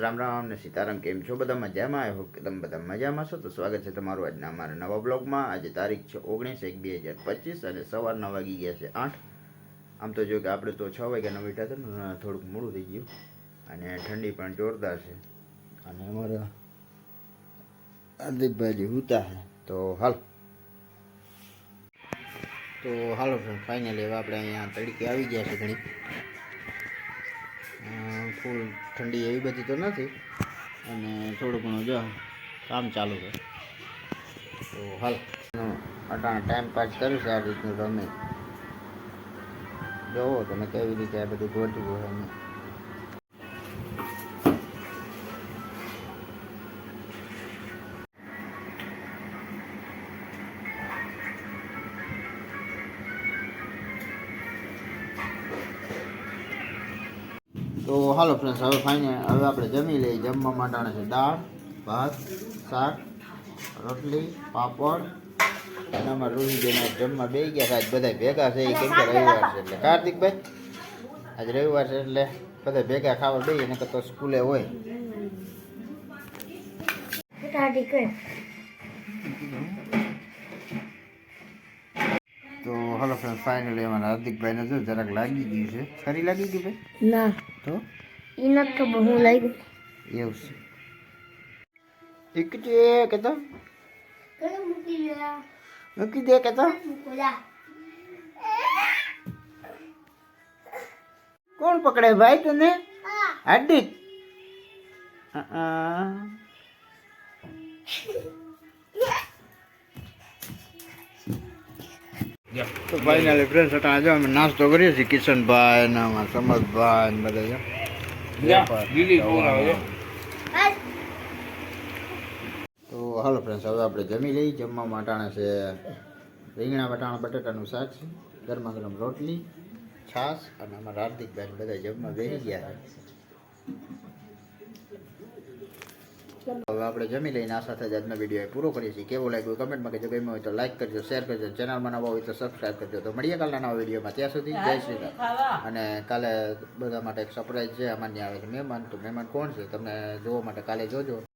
રામ રામ ને સીતારામ, કેમ છો? બધા મજામાં? આવ્યો કે તમે બધા મજામાં છો. તો સ્વાગત છે તમારું આજના અમારા નવા બ્લોગમાં. આજે તારીખ છે ઓગણીસ એક બે હજાર પચીસ અને સવારના વાગી ગયા છે આઠ. આમ તો જો કે આપણે તો છ વાગ્યાના બેઠા હતા થોડુંક મોડું થઈ ગયું. અને ઠંડી પણ જોરદાર છે. અને અમારા હાર્દિકભાઈ હજી હુતા છે તો હાલ. તો હાલો ફ્રેન્ડ ફાઇનલી હવે આપણે અહીંયા તડકે આવી ગયા છે ઘણી. ફૂલ ઠંડી એવી બધી તો નથી. અને થોડું ઘણું જો કામ ચાલુ છે. તો હાલ અટાણે ટાઈમ પાસ કરું છે આ રીતનું રમે. જોવો તમે કેવી રીતે આ બધું ગોઠવું હોય એમ તો હાલો ફ્રેન્ડ્સ હવે ફાઈને હવે આપણે જમી લઈએ. જમવા માટે છે દાળ ભાત શાક રોટલી પાપડ. અને અમારા રૂહીબેન જમવા બે ગયા છે. આજ બધા ભેગા છે. એ કેમ કે રવિવાર છે એટલે. કાર્તિકભાઈ આજ રવિવાર છે એટલે બધા ભેગા ખાવા બે ને તો સ્કૂલે હોય. દાદી હાલો ફ્રેન્ડ ફાઇનલી અમારા હાર્દિકભાઈને જો જરાક લાગી ગયું છે. ખરી લાગી ગયું ભાઈ? ના. તો? ઈ નથી તો બહુ લાગી એવું છે. એક છે કે તો મૂકી દે કે તો કોણ પકડે ભાઈ તને? હાર્દિક. અ-અ. તો ફાઇનલી ફ્રેન્ડ્સ હતા આજે અમે નાસ્તો કરીએ છીએ. કિશનભાઈ ને અમારા સમજભાઈ ને બધા છે. તો હાલો ફ્રેન્ડ્સ હવે આપણે જમી લઈએ. જમવા વટાણા છે રીંગણા વટાણા બટાટાનું શાક છે ગરમા ગરમ રોટલી છાશ અને અમારા હાર્દિકભાઈ બધા જમવા બેસી ગયા. છે હવે આપણે જમી લઈને આ સાથે જ આજનો વીડિયો પૂરો કરીએ છીએ. કેવો લાગ્યો કમેન્ટમાં કહેજો. ગમ્યું હોય તો લાઈક કરજો શેર કરજો ચેનલમાં નવા હોય તો સબસ્ક્રાઈબ કરજો. તો મળીએ કાલના નવા વિડીયોમાં ત્યાં સુધી જય શ્રી રામ. અને કાલે બધા માટે એક સરપ્રાઈઝ છે. અમાન્ય આવે છે મહેમાન. તો મહેમાન કોણ છે? તમને જોવા માટે કાલે જોજો.